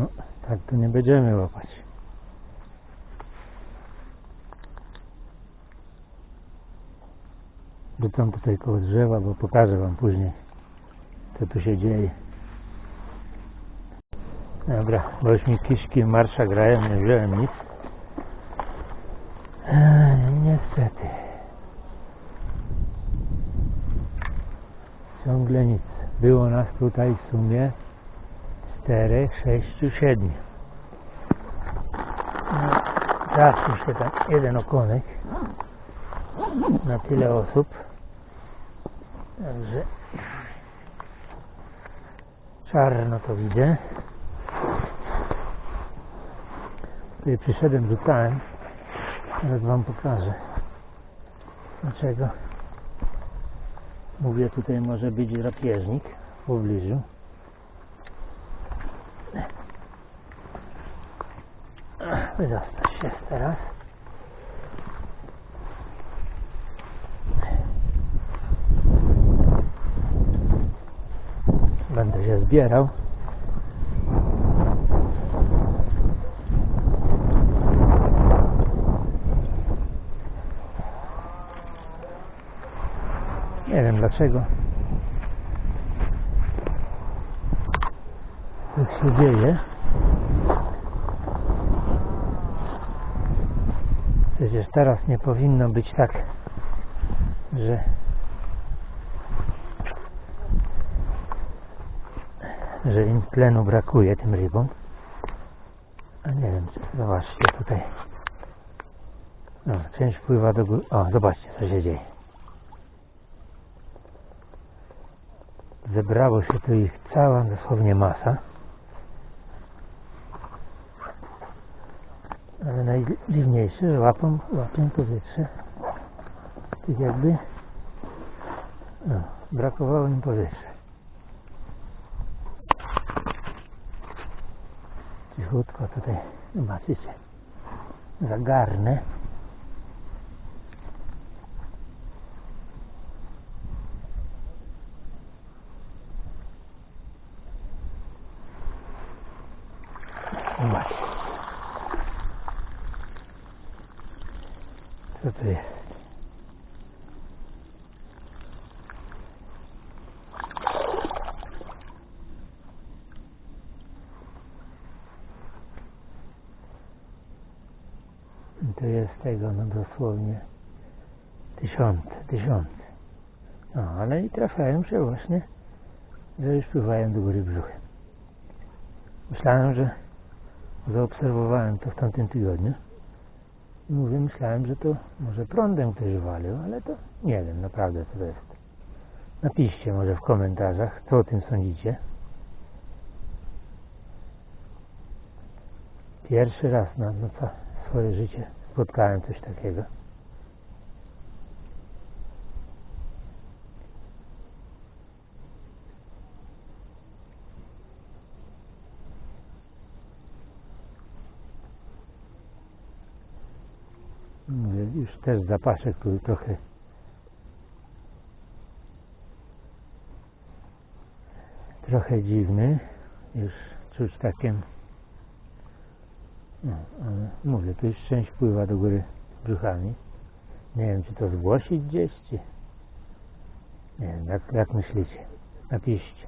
No, tak to nie będziemy łapać. Wrzucam tutaj koło drzewa, bo pokażę wam później, co tu się dzieje. Dobra, bo już mi kiszki marsza grają, nie wziąłem nic. Ej, niestety. Ciągle nic. Było nas tutaj w sumie czterech, sześciu, siedmiu. No, trafił się tam jeden okonek na tyle osób. Także czarno to widzę. Tutaj przyszedłem, rzucałem. Teraz wam pokażę. Dlaczego? Mówię, tutaj może być drapieżnik w pobliżu. Wydostać się teraz. Będę się zbierał. Nie wiem dlaczego. Tak się dzieje. Przecież teraz nie powinno być tak, że że im tlenu brakuje tym rybom. A nie wiem, czy, zobaczcie tutaj. No, część pływa do góry. O, zobaczcie, co się dzieje. Zebrało się tu ich cała dosłownie masa. Najdziwniejsze, że łapią, łapią powietrze. Tak jakby no, brakowało im powietrza. Cichutko tutaj, zobaczycie, zagarnę. Zobaczcie. To jest tego, no dosłownie tysiące, tysiące. No, ale i trafiają się właśnie, że już pływają do góry brzuchem. Myślałem, że zaobserwowałem to w tamtym tygodniu. Mówię, myślałem, że to może prądem ktoś walił, ale to nie wiem naprawdę co to jest. Napiszcie może w komentarzach, co o tym sądzicie. Pierwszy raz na, na ca- swoje życie spotkałem coś takiego. Mówię, Już też zapaszek tu trochę trochę dziwny. Już czuć takie no, mówię, tu już część pływa do góry brzuchami. Nie wiem, czy to zgłosić gdzieś, czy... Nie wiem, jak, jak myślicie? Napiszcie.